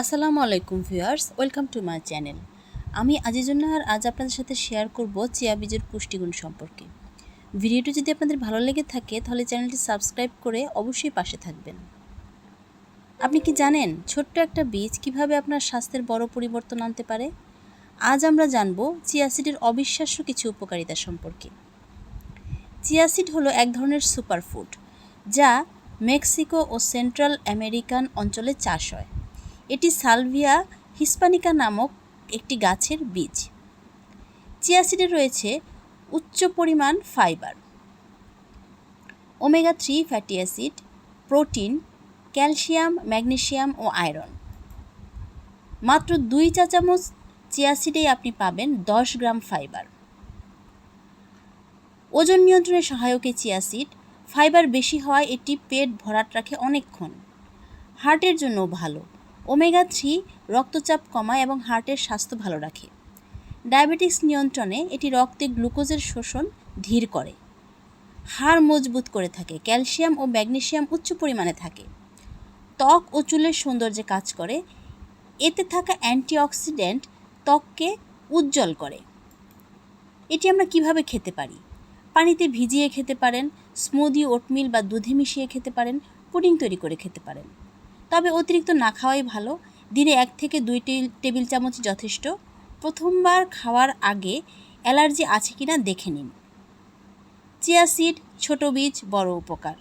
আসসালামু আলাইকুম viewers, welcome to my channel. আমি আজিজুন্নাহার আজ আপনাদের সাথে শেয়ার করব চিয়া বীজের পুষ্টিগুণ সম্পর্কে। ভিডিওটি যদি আপনাদের ভালো লেগে থাকে, তাহলে চ্যানেলটি সাবস্ক্রাইব করে অবশ্যই পাশে থাকবেন। আপনি কি জানেন ছোট্ট একটা বীজ কীভাবে আপনার স্বাস্থ্যের বড় পরিবর্তন আনতে পারে? আজ আমরা জানব চিয়া সিডের অবিশ্বাস্য কিছু উপকারিতা সম্পর্কে। চিয়া সিড হলো এক ধরনের সুপারফুড, যা মেক্সিকো ও সেন্ট্রাল আমেরিকান অঞ্চলে চাষ হয়। এটি সালভিয়া হিসপানিকা নামক একটি গাছের বীজ। চিয়াসিডে রয়েছে উচ্চ পরিমাণ fibre. Omega three fatty acid, protein, calcium, magnesium ও আয়রন। মাত্র দুই চা চামচ চিয়াসিডেই আপনি পাবেন দশ গ্রাম ফাইবার। ওজন নিয়ন্ত্রণে সহায়ক চিয়াসিড, ফাইবার বেশি হওয়ায় এটি পেট ভরাট রাখে অনেকক্ষণ। হার্টের জন্যও ভালো। ওমেগা থ্রি রক্তচাপ কমায় এবং হার্টের স্বাস্থ্য ভালো রাখে। ডায়াবেটিস নিয়ন্ত্রণে এটি রক্তে গ্লুকোজের শোষণ ধীর করে। হাড় মজবুত করে থাকে, ক্যালসিয়াম ও ম্যাগনেসিয়াম উচ্চ পরিমাণে থাকে। ত্বক ও চুলের সৌন্দর্যে কাজ করে। এতে থাকা অ্যান্টিঅক্সিডেন্ট ত্বককে উজ্জ্বল করে। এটি আমরা কীভাবে খেতে পারি? পানিতে ভিজিয়ে খেতে পারেন, স্মুদি ওটমিল বা দুধে মিশিয়ে খেতে পারেন, পুডিং তৈরি করে খেতে পারেন। তবে অতিরিক্ত না খাওয়াই ভালো। দিনে এক থেকে দুই টেবিল চামচ যথেষ্ট। প্রথমবার খাওয়ার আগে অ্যালার্জি আছে কিনা দেখে নিন। চিয়া সিড, ছোটো বীজ, বড় উপকার।